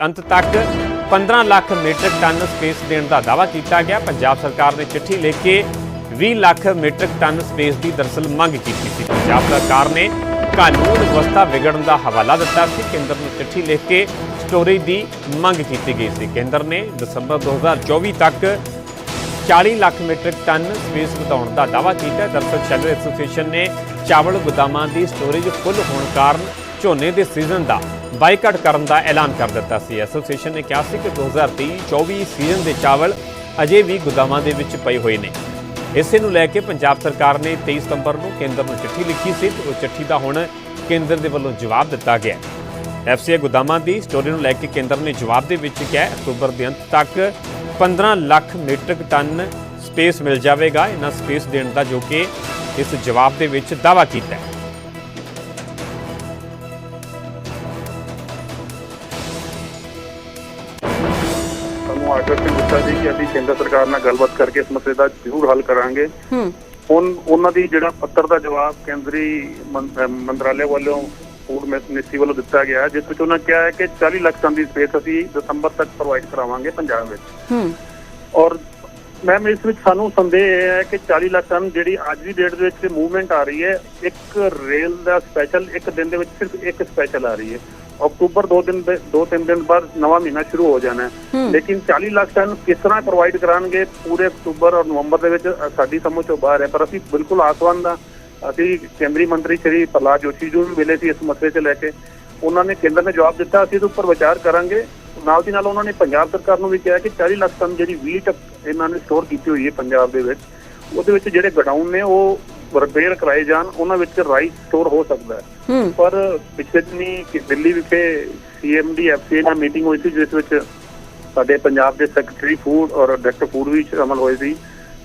ਅੰਤ ਤੱਕ 15 lakh metric ton space ਦੇਣ ਦਾ ਦਾਅਵਾ ਕੀਤਾ ਗਿਆ। ਪੰਜਾਬ ਸਰਕਾਰ ਨੇ ਚਿੱਠੀ ਲਿਖ ਕੇ 20 ਲੱਖ ਮੀਟ੍ਰਿਕ ਟਨ ਸਪੇਸ ਦੀ ਦਰਸਲ ਮੰਗ ਕੀਤੀ ਸੀ। ਪੰਜਾਬ ਸਰਕਾਰ ਨੇ ਕਾਨੂੰਨ ਵਿਵਸਥਾ ਵਿਗੜਨ ਦਾ ਹਵਾਲਾ ਦਿੱਤਾ ਸੀ। ਕੇਂਦਰ ਨੂੰ ਚਿੱਠੀ ਲਿਖ ਕੇ ਸਟੋਰੇਜ ਦੀ ਮੰਗ ਕੀਤੀ ਗਈ ਸੀ। ਕੇਂਦਰ ਨੇ ਦਸੰਬਰ 2024 ਤੱਕ 40 ਲੱਖ ਮੀਟ੍ਰਿਕ ਟਨ ਸਪੇਸ ਵਧਾਉਣ ਦਾ ਦਾਅਵਾ ਕੀਤਾ। ਹੈ। ਦਰਅਸਲ ਸ਼ੈਲਰ ਐਸੋਸੀਏਸ਼ਨ ਨੇ ਚਾਵਲ ਗੋਦਾਮਾਂ ਦੀ ਸਟੋਰੇਜ ਫੁੱਲ ਹੋਣ ਕਾਰਨ ਝੋਨੇ ਦੇ ਸੀਜ਼ਨ ਦਾ ਬਾਈਕਾਟ ਕਰਨ ਦਾ ਐਲਾਨ ਕਰ ਦਿੱਤਾ ਸੀ। ਐਸੋਸੀਏਸ਼ਨ ਨੇ ਕਿਹਾ ਸੀ ਕਿ 2023-24 ਸੀਜ਼ਨ ਦੇ ਚਾਵਲ ਅਜੇ ਵੀ ਗੋਦਾਮਾਂ ਦੇ ਵਿੱਚ ਪਏ ਹੋਏ ਨੇ। ਇਸੇ ਨੂੰ ਲੈ ਕੇ ਪੰਜਾਬ ਸਰਕਾਰ ਨੇ 23 ਸਤੰਬਰ ਨੂੰ ਕੇਂਦਰ ਨੂੰ ਚਿੱਠੀ ਲਿਖੀ ਸੀ ਤੇ ਉਹ ਚਿੱਠੀ ਦਾ ਹੁਣ ਕੇਂਦਰ ਦੇ ਵੱਲੋਂ ਜਵਾਬ ਦਿੱਤਾ ਗਿਆ। ਹੈ ਐਫਸੀਏ ਗੋਦਾਮਾਂ ਦੀ ਸਟੋਰੀ ਨੂੰ ਲੈ ਕੇ ਕੇਂਦਰ ਨੇ ਜਵਾਬ ਦੇ ਵਿੱਚ ਕਿਹਾ, ਅਕਤੂਬਰ ਦੇ ਅੰਤ ਤੱਕ 15 ਲੱਖ ਮੀਟ੍ਰਿਕ ਟਨ ਸਪੇਸ ਮਿਲ ਜਾਵੇਗਾ। ਇਹਨਾਂ ਸਪੇਸ ਦੇਣ ਦਾ ਜੋ ਕਿ ਇਸ ਜਵਾਬ ਦੇ ਵਿੱਚ ਦਾਅਵਾ ਕੀਤਾ ਹੈ। ਸਾਨੂੰ ਆਸ਼ਵਾਸਨ ਦਿੱਤਾ ਸੀ ਕਿ ਅਸੀਂ ਕੇਂਦਰ ਸਰਕਾਰ ਨਾਲ ਗੱਲਬਾਤ ਕਰਕੇ ਇਸ ਮਸਲੇ ਦਾ ਜ਼ਰੂਰ ਹੱਲ ਕਰਾਂਗੇ। ਹੂੰ। ਹੁਣ ਉਹਨਾਂ ਦੀ ਜਿਹੜਾ ਪੱਤਰ ਦਾ ਜਵਾਬ ਕੇਂਦਰੀ ਮੰਤਰਾਲੇ ਵੱਲੋਂ ਫੂਡ ਮਿਨਿਸਟਰੀ ਵੱਲੋਂ ਦਿੱਤਾ ਗਿਆ ਜਿਸ ਵਿੱਚ ਉਹਨਾਂ ਕਿਹਾ ਹੈ ਕਿ 40 ਲੱਖ ਟਨ ਦੀ ਸਪੇਸ ਅਸੀਂ ਦਸੰਬਰ ਤੱਕ ਪ੍ਰੋਵਾਈਡ ਕਰਾਵਾਂਗੇ ਪੰਜਾਬ ਵਿੱਚ। ਹੂੰ। ਔਰ ਮੈਮ ਇਸ ਵਿੱਚ ਸਾਨੂੰ ਸੰਦੇਹ ਇਹ ਹੈ ਕਿ 40 ਲੱਖ ਟਨ ਜਿਹੜੀ ਅੱਜ ਦੀ ਡੇਟ ਦੇ ਵਿੱਚ ਮੂਵਮੈਂਟ ਆ ਰਹੀ ਹੈ ਇੱਕ ਰੇਲ ਦਾ ਸਪੈਸ਼ਲ ਇੱਕ ਦਿਨ ਦੇ ਵਿੱਚ ਸਿਰਫ ਇੱਕ ਸਪੈਸ਼ਲ ਆ ਰਹੀ ਹੈ। ਅਕਤੂਬਰ 2 ਦਿਨ ਦੇ 2-3 ਦਿਨ ਬਾਅਦ ਨਵਾਂ ਮਹੀਨਾ ਸ਼ੁਰੂ ਹੋ ਜਾਣਾ। ਲੇਕਿਨ 40 ਲੱਖ ਟਨ ਕਿਸ ਤਰ੍ਹਾਂ ਪ੍ਰੋਵਾਈਡ ਕਰਾਂਗੇ ਪੂਰੇ ਅਕਤੂਬਰ ਔਰ ਨਵੰਬਰ ਦੇ ਵਿੱਚ ਸਾਡੀ ਸਮਝ ਤੋਂ ਬਾਹਰ ਹੈ। ਪਰ ਅਸੀਂ ਬਿਲਕੁਲ ਆਸਵੰਦ ਹਾਂ ਅਸੀਂ ਕੇਂਦਰੀ ਮੰਤਰੀ ਸ਼੍ਰੀ ਪ੍ਰਹਲਾਦ ਜੋਸ਼ੀ ਜੀ ਨੂੰ ਮਿਲੇ ਸੀ ਇਸ ਮਸਲੇ 'ਤੇ ਲੈ ਕੇ। ਉਹਨਾਂ ਨੇ ਕੇਂਦਰ ਨੇ ਜਵਾਬ ਦਿੱਤਾ ਅਸੀਂ ਇਹਦੇ ਉੱਪਰ ਵਿਚਾਰ ਕਰਾਂਗੇ। ਨਾਲ ਦੀ ਨਾਲ ਉਹਨਾਂ ਨੇ ਪੰਜਾਬ ਸਰਕਾਰ ਨੂੰ ਵੀ ਕਿਹਾ ਕਿ 40 ਲੱਖ ਟਨ ਜਿਹੜੀ ਵੀਟ ਇਹਨਾਂ ਨੇ ਸਟੋਰ ਕੀਤੀ ਹੋਈ ਹੈ ਪੰਜਾਬ ਦੇ ਵਿੱਚ ਉਹਦੇ ਵਿੱਚ ਜਿਹੜੇ ਗਡਾਊਨ ਨੇ ਉਹ ਰਿਪੇਅਰ ਕਰਾਏ ਜਾਣ ਉਹਨਾਂ ਵਿੱਚ ਰਾਈਸ ਸਟੋਰ ਹੋ ਸਕਦਾ ਹੈ। ਪਰ ਪਿਛਲੇ ਦਿਨੀ ਕਿ ਦਿੱਲੀ ਵਿਖੇ ਸੀਐਮਡੀ ਐਫਸੀਏ ਨਾਲ ਮੀਟਿੰਗ ਹੋਈ ਸੀ ਜਿਸ ਵਿੱਚ ਸਾਡੇ ਪੰਜਾਬ ਦੇ ਸੈਕਟਰੀ ਫੂਡ ਔਰ ਡਾਇਰੈਕਟਰ ਫੂਡ ਵੀ ਸ਼ਾਮਲ ਹੋਏ ਸੀ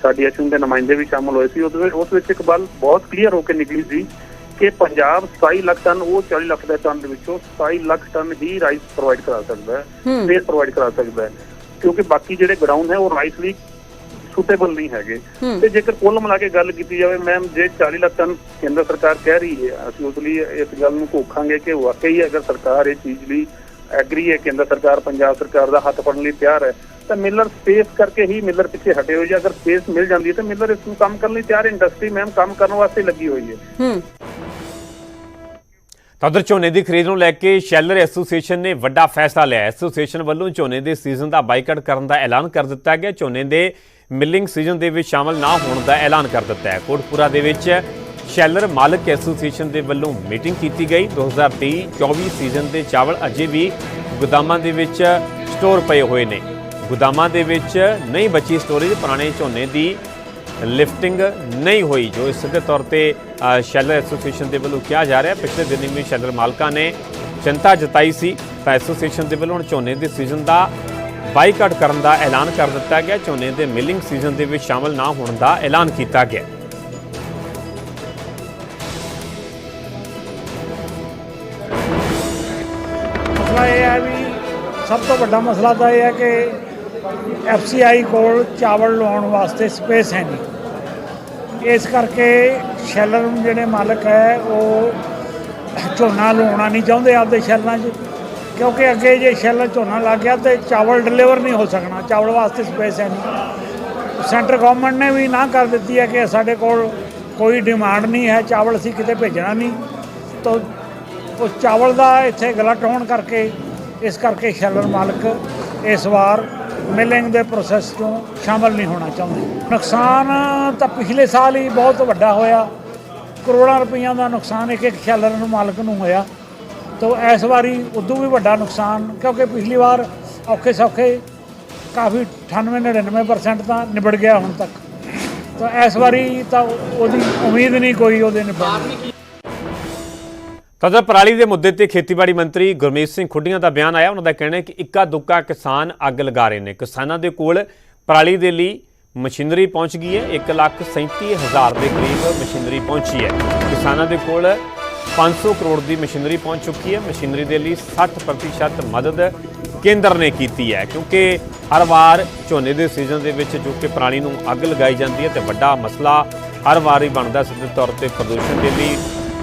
ਸਾਡੀ ਐਸਯੂਮ ਦੇ ਨੁਮਾਇੰਦੇ ਵੀ ਸ਼ਾਮਲ ਹੋਏ ਸੀ। ਉਹਦੇ ਵਿੱਚ ਉਸ ਵਿੱਚ ਇੱਕ ਗੱਲ ਬਹੁਤ ਕਲੀਅਰ ਹੋ ਕੇ ਨਿਕਲੀ ਸੀ ਕਿ ਪੰਜਾਬ 27 ਲੱਖ ਟਨ ਉਹ 40 ਲੱਖ ਦੇ ਟਨ ਦੇ ਵਿੱਚੋਂ 27 ਲੱਖ ਟਨ ਹੀ ਰਾਈਸ ਪ੍ਰੋਵਾਈਡ ਕਰਾ ਸਕਦਾ ਹੈ। ਸਪੇਸ ਪ੍ਰੋਵਾਈਡ ਕਰਾ ਸਕਦਾ ਹੈ। ਕਿਉਂਕਿ ਬਾਕੀ ਜਿਹੜੇ ਗਡਾਊਨ ਹੈ ਉਹ ਰਾਈਸ ਲਈ ਸੁਟੇਬਲ ਨਹੀਂ ਹੈਗੇ। ਤੇ ਜੇਕਰ ਕੁੱਲ ਮਿਲਾ ਕੇ ਗੱਲ ਕੀਤੀ ਜਾਵੇ ਮੈਮ ਜੇ 40 ਲੱਖ ਟਨ ਕੇਂਦਰ ਸਰਕਾਰ ਕਹਿ ਰਹੀ ਹੈ ਅਸੀਂ ਉਸ ਲਈ ਇਸ ਗੱਲ ਨੂੰ ਘੋਖਾਂਗੇ ਕਿ ਵਾਕਈ ਅਗਰ ਸਰਕਾਰ ਇਹ ਚੀਜ਼ ਲਈ ਐਗਰੀ ਹੈ ਕੇਂਦਰ ਸਰਕਾਰ ਪੰਜਾਬ ਸਰਕਾਰ ਦਾ ਹੱਥ ਫੜਨ ਲਈ ਤਿਆਰ ਹੈ ਤਾਂ ਮਿਲਰ ਸਪੇਸ ਕਰਕੇ ਹੀ ਮਿਲਰ ਪਿੱਛੇ ਹਟੇ ਹੋਏ ਜੇ। ਅਗਰ ਸਪੇਸ ਮਿਲ ਜਾਂਦੀ ਹੈ ਤਾਂ ਮਿਲਰ ਇਸ ਨੂੰ ਕੰਮ ਕਰਨ ਲਈ ਤਿਆਰ ਇੰਡਸਟਰੀ ਮੈਮ ਕੰਮ ਕਰਨ ਵਾਸਤੇ ਲੱਗੀ ਹੋਈ ਹੈ। ਹੂੰ। ਤਾਂ ਉਧਰ ਝੋਨੇ ਦੀ ਖਰੀਦ ਨੂੰ ਲੈ ਕੇ ਸ਼ੈਲਰ ਐਸੋਸੀਏਸ਼ਨ ਨੇ ਵੱਡਾ ਫੈਸਲਾ ਲਿਆ। ਐਸੋਸੀਏਸ਼ਨ ਵੱਲੋਂ ਝੋਨੇ ਦੇ ਸੀਜ਼ਨ ਦਾ ਬਾਈਕਾਟ ਕਰਨ ਦਾ ਐਲਾਨ ਕਰ ਦਿੱਤਾ ਗਿਆ। ਝੋਨੇ ਦੇ ਮਿਲਿੰਗ ਸੀਜ਼ਨ ਦੇ ਵਿੱਚ ਸ਼ਾਮਲ ਨਾ ਹੋਣ ਦਾ ਐਲਾਨ ਕਰ ਦਿੱਤਾ ਹੈ। ਕੋਟਪੂਰਾ ਦੇ ਵਿੱਚ ਸ਼ੈਲਰ ਮਾਲਕ ਐਸੋਸੀਏਸ਼ਨ ਦੇ ਵੱਲੋਂ ਮੀਟਿੰਗ ਕੀਤੀ ਗਈ। 2023-24 ਸੀਜ਼ਨ ਦੇ ਚਾਵਲ ਅਜੇ ਵੀ ਗੋਦਾਮਾਂ ਦੇ ਵਿੱਚ ਸਟੋਰ ਪਏ ਹੋਏ ਨੇ। ਗੋਦਾਮਾਂ ਦੇ ਵਿੱਚ ਨਹੀਂ ਬਚੀ ਸਟੋਰੇਜ, ਪੁਰਾਣੇ ਝੋਨੇ ਦੀ ਲਿਫਟਿੰਗ ਨਹੀਂ ਹੋਈ, ਜੋ ਇਸ ਸਿੱਧੇ ਤੌਰ ਤੇ ਸ਼ੈਲਰ ਐਸੋਸੀਏਸ਼ਨ ਦੇ ਵੱਲੋਂ ਕਿਹਾ ਜਾ ਰਿਹਾ ਪਿਛਲੇ ਦਿਨੀ ਵੀ ਸ਼ੈਲਰ ਮਾਲਕਾਂ ਨੇ ਚਿੰਤਾ ਜਤਾਈ ਸੀ। ਤਾਂ ਐਸੋਸੀਏਸ਼ਨ ਦੇ ਵੱਲੋਂ ਹੁਣ ਝੋਨੇ ਦੇ ਸੀਜ਼ਨ ਦਾ ਬਾਈਕਾਟ ਕਰਨ ਦਾ ਐਲਾਨ ਕਰ ਦਿੱਤਾ ਗਿਆ। ਝੋਨੇ ਦੇ ਮਿਲਿੰਗ ਸੀਜ਼ਨ ਦੇ ਵਿੱਚ ਸ਼ਾਮਲ ਨਾ ਹੋਣ ਦਾ ਐਲਾਨ ਕੀਤਾ ਗਿਆ। ਮਸਲਾ ਇਹ ਹੈ ਵੀ ਸਭ ਤੋਂ ਵੱਡਾ ਮਸਲਾ ਤਾਂ ਇਹ ਹੈ ਕਿ ਐਫਸੀਆਈ ਕੋਲ ਚਾਵਲ ਲਾਉਣ ਵਾਸਤੇ ਸਪੇਸ ਹੈ ਨਹੀਂ। ਇਸ ਕਰਕੇ ਸ਼ੈਲਰ ਜਿਹੜੇ ਮਾਲਕ ਹੈ, ਉਹ ਝੋਨਾ ਲਾਉਣਾ ਨਹੀਂ ਚਾਹੁੰਦੇ ਆਪਦੇ ਸ਼ੈਲਰਾਂ 'ਚ। ਕਿਉਂਕਿ ਅੱਗੇ ਜੇ ਸ਼ੈਲਰ ਝੋਨਾ ਲੱਗ ਗਿਆ ਤੇ ਚਾਵਲ ਡਿਲੀਵਰ ਨਹੀਂ ਹੋ ਸਕਣਾ, ਚਾਵਲ ਵਾਸਤੇ ਸਪੇਸ ਹੈ ਨਹੀਂ। ਸੈਂਟਰ ਗਵਰਨਮੈਂਟ ਨੇ ਵੀ ਨਾ ਕਰ ਦਿੱਤੀ ਹੈ ਕਿ ਸਾਡੇ ਕੋਲ ਕੋਈ ਡਿਮਾਂਡ ਨਹੀਂ ਹੈ, ਚਾਵਲ ਅਸੀਂ ਕਿਤੇ ਭੇਜਣਾ ਨਹੀਂ। ਤਾਂ ਉਹ ਚਾਵਲ ਦਾ ਇੱਥੇ ਗਲਟ ਹੋਣ ਕਰਕੇ, ਇਸ ਕਰਕੇ ਸ਼ੈਲਰ ਮਾਲਕ ਇਸ ਵਾਰ ਮਿਲਿੰਗ ਦੇ ਪ੍ਰੋਸੈਸ 'ਚੋਂ ਸ਼ਾਮਲ ਨਹੀਂ ਹੋਣਾ ਚਾਹੁੰਦੇ। ਨੁਕਸਾਨ ਤਾਂ ਪਿਛਲੇ ਸਾਲ ਹੀ ਬਹੁਤ ਵੱਡਾ ਹੋਇਆ। ਕਰੋੜਾਂ ਰੁਪਈਆਂ ਦਾ ਨੁਕਸਾਨ ਇੱਕ ਇੱਕ ਸ਼ੈਲਰ ਨੂੰ ਮਾਲਕ ਨੂੰ ਹੋਇਆ। ਤੋ ਇਸ ਵਾਰੀ ਉਦੋਂ ਵੀ ਵੱਡਾ ਨੁਕਸਾਨ, ਕਿਉਂਕਿ ਪਿਛਲੀ ਵਾਰ ਔਖੇ ਸੌਖੇ ਕਾਫੀ 98 99% ਤਾਂ ਨਿਬੜ ਗਿਆ ਹੁਣ ਤੱਕ। ਤਾਂ ਇਸ ਵਾਰੀ ਤਾਂ ਉਹਦੀ ਉਮੀਦ ਨਹੀਂ ਕੋਈ ਉਹਦੇ ਨਿਬੜਨ ਦੀ। ਤਾਂ ਪਰਾਲੀ ਦੇ ਮੁੱਦੇ ਤੇ ਖੇਤੀਬਾੜੀ ਮੰਤਰੀ ਗੁਰਮੀਤ ਸਿੰਘ ਖੁੱਡੀਆਂ ਦਾ ਬਿਆਨ ਆਇਆ, ਉਹਨਾਂ ਦਾ ਕਹਿਣਾ ਹੈ ਕਿ ਇੱਕਾ ਦੁੱਕਾ ਕਿਸਾਨ ਅੱਗ ਲਗਾ ਰਹੇ ਨੇ। ਕਿਸਾਨਾਂ ਦੇ ਕੋਲ ਪਰਾਲੀ ਦੇ ਲਈ ਮਸ਼ੀਨਰੀ ਪਹੁੰਚ ਗਈ ਹੈ। 137000 ਦੇ ਕਰੀਬ ਮਸ਼ੀਨਰੀ ਪਹੁੰਚੀ ਹੈ। ਕਿਸਾਨਾਂ ਦੇ ਕੋਲ 500 ਕਰੋੜ ਦੀ ਮਸ਼ੀਨਰੀ ਪਹੁੰਚ ਚੁੱਕੀ ਹੈ। ਮਸ਼ੀਨਰੀ ਦੇ ਲਈ 60% ਮਦਦ ਕੇਂਦਰ ਨੇ ਕੀਤੀ ਹੈ, ਕਿਉਂਕਿ ਹਰ ਵਾਰ ਝੋਨੇ ਦੇ ਸੀਜ਼ਨ ਦੇ ਵਿੱਚ ਜੋ ਕਿ ਪਰਾਲੀ ਨੂੰ ਅੱਗ ਲਗਾਈ ਜਾਂਦੀ ਹੈ ਤੇ ਵੱਡਾ ਮਸਲਾ ਹਰ ਵਾਰ ਹੀ ਬਣਦਾ ਸਿੱਧੇ ਤੌਰ ਤੇ ਪ੍ਰਦੂਸ਼ਣ ਦੇ ਲਈ।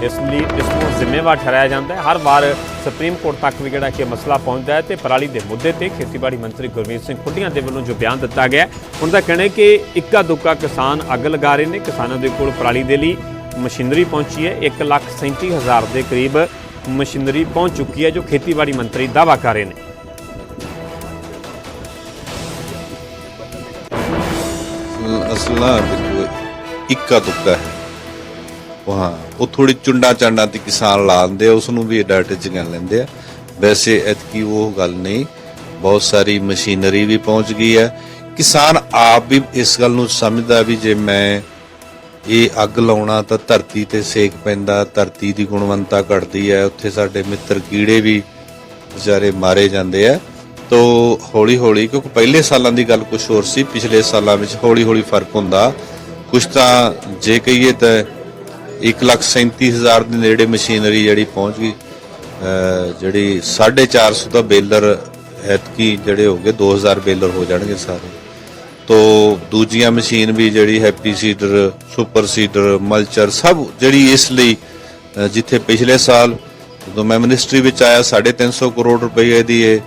ਇਸ ਲਈ ਇਸ ਨੂੰ ਜ਼ਿੰਮੇਵਾਰ ਠਹਿਰਾਇਆ ਜਾਂਦਾ ਹੈ। ਹਰ ਵਾਰ ਸੁਪਰੀਮ ਕੋਰਟ ਤੱਕ ਵੀ ਜਿਹੜਾ ਕਿ ਮਸਲਾ ਪਹੁੰਚਦਾ ਹੈ ਤੇ ਪਰਾਲੀ ਦੇ ਮੁੱਦੇ ਤੇ ਖੇਤੀਬਾੜੀ ਮੰਤਰੀ ਗੁਰਮੀਤ ਸਿੰਘ ਖੁੱਡੀਆਂ ਦੇ ਵੱਲੋਂ ਜੋ ਬਿਆਨ ਦਿੱਤਾ ਗਿਆ ਉਹਨਾਂ ਦਾ ਕਹਿਣਾ ਹੈ ਕਿ ਇੱਕਾ ਦੁੱਕਾ ਕਿਸਾਨ ਅੱਗ ਲਗਾ ਰਹੇ ਨੇ। ਕਿਸਾਨਾਂ ਦੇ ਕੋਲ ਪਰਾਲੀ ਦੇ ਲਈ ਮਸ਼ੀਨਰੀ ਪਹੁੰਚੀ ਹੈ। 137000 ਦੇ ਕਰੀਬ ਮਸ਼ੀਨਰੀ ਪਹੁੰਚ ਚੁੱਕੀ ਹੈ, ਜੋ ਖੇਤੀਬਾੜੀ ਮੰਤਰੀ ਦਾਅਵਾ ਕਰ ਰਹੇ ਨੇ। ਅਸਲ ਨਾ ਦੇਖੋ ਇੱਕਾ ਦੁੱਕਾ ਹੈ ਉਹ ਹਾਂ ਉਹ ਥੋੜੀ ਚੁੰਡਾ ਚਾਂਡਾ ਤੇ ਕਿਸਾਨ ਲਾਉਂਦੇ ਆ ਉਸ ਨੂੰ ਵੀ ਡਾਟੇ ਚ ਗਿਣ ਲੈਂਦੇ ਆ। ਵੈਸੇ ਐਤਕੀ ਉਹ ਗੱਲ ਨਹੀਂ, ਬਹੁਤ ਸਾਰੀ ਮਸ਼ੀਨਰੀ ਵੀ ਪਹੁੰਚ ਗਈ ਹੈ। ਕਿਸਾਨ ਆਪ ਵੀ ਇਸ ਗੱਲ ਨੂੰ ਸਮਝਦਾ ਵੀ ਜੇ ਮੈਂ ਇਹ ਅੱਗ ਲਾਉਣਾ ਤਾਂ ਧਰਤੀ ਤੇ ਸੇਕ ਪੈਂਦਾ, ਧਰਤੀ ਦੀ ਗੁਣਵੰਤਾ ਘਟਦੀ ਹੈ, ਉੱਥੇ ਸਾਡੇ ਮਿੱਤਰ ਕੀੜੇ ਵੀ ਵਿਚਾਰੇ ਮਾਰੇ ਜਾਂਦੇ ਆ। ਤੋ ਹੌਲੀ ਹੌਲੀ ਕਿਉਂਕਿ ਪਹਿਲੇ ਸਾਲਾਂ ਦੀ ਗੱਲ ਕੁਝ ਹੋਰ ਸੀ, ਪਿਛਲੇ ਸਾਲਾਂ ਵਿੱਚ ਹੌਲੀ ਹੌਲੀ ਫ਼ਰਕ ਹੁੰਦਾ। ਕੁਝ ਤਾਂ ਜੇ ਕਹੀਏ ਤਾਂ 137000 ਦੇ ਨੇੜੇ ਮਸ਼ੀਨਰੀ ਜਿਹੜੀ ਪਹੁੰਚ ਗਈ, ਅਹ ਜਿਹੜੀ 450 ਦਾ ਬੇਲਰ ਐਤਕੀ ਜਿਹੜੇ ਹੋ ਗਏ 2000 ਬੇਲਰ ਹੋ ਜਾਣਗੇ ਸਾਰੇ। ਤੋ ਦੂਜੀਆਂ ਮਸ਼ੀਨ ਵੀ ਜਿਹੜੀ happy seeder, super seeder, mulcher ਸਭ ਜਿਹੜੀ ਇਸ ਲਈ ਜਿੱਥੇ ਪਿਛਲੇ ਸਾਲ ਜਦੋਂ ਮੈਂ ਮਿਨਿਸਟਰੀ ਵਿੱਚ ਆਇਆ 350 ਕਰੋੜ ਰੁਪਏ ਦੀ ਇਹ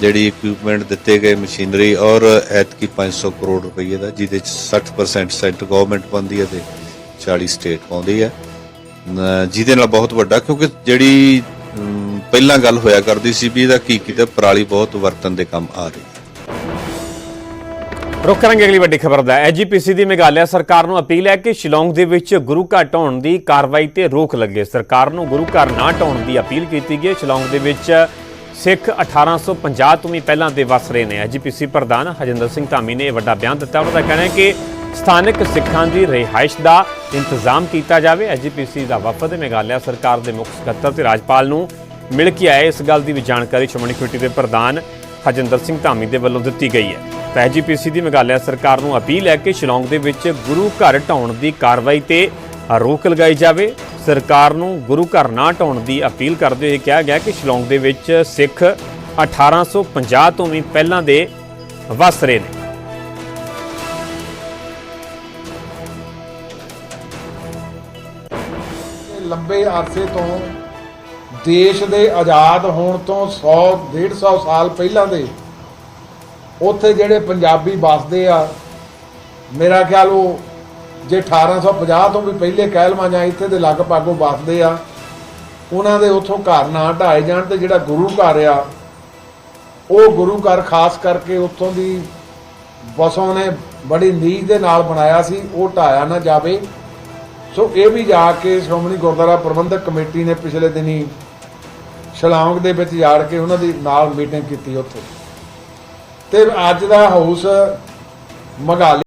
ਜਿਹੜੀ ਇਕਵਿਪਮੈਂਟ ਦਿੱਤੇ ਗਏ ਮਸ਼ੀਨਰੀ ਔਰ ਐਤਕੀ 500 ਕਰੋੜ ਰੁਪਏ ਦਾ, ਜਿਹਦੇ ਚ 60% ਸੈਂਟਰ ਗਵਰਨਮੈਂਟ ਪਾਉਂਦੀ ਹੈ ਤੇ 40 ਸਟੇਟ ਪਾਉਂਦੀ ਹੈ। ਜਿਹਦੇ ਨਾਲ ਬਹੁਤ ਵੱਡਾ, ਕਿਉਂਕਿ ਜਿਹੜੀ ਪਹਿਲਾਂ ਗੱਲ ਹੋਇਆ ਕਰਦੀ ਸੀ ਵੀ ਇਹਦਾ ਕੀ ਕੀਤਾ, ਪਰਾਲੀ ਬਹੁਤ ਵਰਤਨ ਦੇ ਕੰਮ ਆ ਰਹੀ ਰੁਕ ਕਰਾਂਗੇ ਅਗਲੀ ਵੱਡੀ ਖਬਰ ਦਾ ਐਜੀਪੀਸੀ ਦੀ ਮੇਘਾਲਿਆ ਸਰਕਾਰ ਨੂੰ ਅਪੀਲ ਹੈ ਕਿ ਸ਼ਿਲੌਂਗ ਦੇ ਵਿੱਚ ਗੁਰੂ ਘਰ ਢਾਉਣ ਦੀ ਕਾਰਵਾਈ ਤੇ ਰੋਕ ਲੱਗੇ। ਸਰਕਾਰ ਨੂੰ ਗੁਰੂ ਘਰ ਨਾ ਢਾਉਣ ਦੀ ਅਪੀਲ ਕੀਤੀ ਗਈ। ਹੈ ਸ਼ਿਲੌਂਗ ਦੇ ਵਿੱਚ ਸਿੱਖ 1850 ਤੋਂ ਵੀ ਪਹਿਲਾਂ ਦੇ ਵਸ ਰਹੇ ਨੇ। ਐਜੀਪੀਸੀ ਪ੍ਰਧਾਨ ਹਜਿੰਦਰ ਸਿੰਘ ਧਾਮੀ ਨੇ ਇਹ ਵੱਡਾ ਬਿਆਨ ਦਿੱਤਾ। ਉਹਨਾਂ ਦਾ ਕਹਿਣਾ ਹੈ ਕਿ ਸਥਾਨਕ ਸਿੱਖਾਂ ਦੀ ਰਿਹਾਇਸ਼ ਦਾ ਇੰਤਜ਼ਾਮ ਕੀਤਾ ਜਾਵੇ। ਐਜੀਪੀਸੀ ਦਾ ਵਫਦ ਮੇਘਾਲਿਆ ਸਰਕਾਰ ਦੇ ਮੁੱਖ ਸਕੱਤਰ ਤੇ ਰਾਜਪਾਲ ਨੂੰ ਮਿਲ ਕੇ ਆਏ ਇਸ ਗੱਲ ਦੀ ਵੀ ਜਾਣਕਾਰੀ ਸ਼੍ਰੋਮਣੀ ਕਮੇਟੀ ਦੇ ਪ੍ਰਧਾਨ ਹਜਿੰਦਰ ਸਿੰਘ ਧਾਮੀ ਦੇ ਵੱਲੋਂ ਦਿੱਤੀ ਗਈ ਹੈ। ਤਾਂ ਐਜੀਪੀਸੀ ਦੀ ਮੇਘਾਲਿਆ ਸਰਕਾਰ ਨੂੰ ਅਪੀਲ ਹੈ ਕਿ ਸ਼ਿਲੌਂਗ ਦੇ ਵਿੱਚ ਗੁਰੂ ਘਰ ਢਾਉਣ ਦੀ ਕਾਰਵਾਈ ਤੇ ਰੋਕ ਲਗਾਈ ਜਾਵੇ। ਸਰਕਾਰ ਨੂੰ ਗੁਰੂ ਘਰ ਨਾ ਢਾਉਣ ਦੀ ਅਪੀਲ ਕਰਦੇ ਹੋਏ ਕਿਹਾ ਗਿਆ ਕਿ ਸ਼ਿਲੌਂਗ ਦੇ ਵਿੱਚ ਸਿੱਖ 1850 ਤੋਂ ਵੀ ਪਹਿਲਾਂ ਦੇ ਵਸ ਰਹੇ ਨੇ। ਲੰਬੇ ਅਰਸੇ ਤੋਂ ਦੇਸ਼ ਦੇ ਆਜ਼ਾਦ ਹੋਣ ਤੋਂ 100 150 ਸਾਲ ਪਹਿਲਾਂ ਦੇ ਉੱਥੇ ਜਿਹੜੇ ਪੰਜਾਬੀ ਵੱਸਦੇ ਆ, ਮੇਰਾ ਖਿਆਲ ਉਹ ਜੇ 1850 ਤੋਂ ਵੀ ਪਹਿਲੇ ਕਹਿ ਲਵਾਂ ਜਾਂ ਇੱਥੇ ਦੇ ਲਗਭਗ ਉਹ ਵੱਸਦੇ ਆ, ਉਹਨਾਂ ਦੇ ਉੱਥੋਂ ਘਰ ਨਾ ਢਾਏ ਜਾਣ ਤੇ ਜਿਹੜਾ ਗੁਰੂ ਘਰ ਆ, ਉਹ ਗੁਰੂ ਘਰ ਖਾਸ ਕਰਕੇ ਉੱਥੋਂ ਦੀ ਬਸੋਂ ਨੇ ਬੜੀ ਨੀਝ ਦੇ ਨਾਲ ਬਣਾਇਆ ਸੀ, ਉਹ ਢਾਇਆ ਨਾ ਜਾਵੇ। ਸੋ ਇਹ ਵੀ ਜਾ ਕੇ ਸ਼੍ਰੋਮਣੀ ਗੁਰਦੁਆਰਾ ਪ੍ਰਬੰਧਕ ਕਮੇਟੀ ਨੇ ਪਿਛਲੇ ਦਿਨੀ ਸ਼ਿਲੌਂਗ ਦੇ ਵਿੱਚ ਜਾੜ ਕੇ ਉਹਨਾਂ ਦੀ ਨਾਲ ਮੀਟਿੰਗ ਕੀਤੀ ਉੱਥੇ। ਤੇ ਅੱਜ ਦਾ ਹਾਊਸ ਮਗਾਲੀ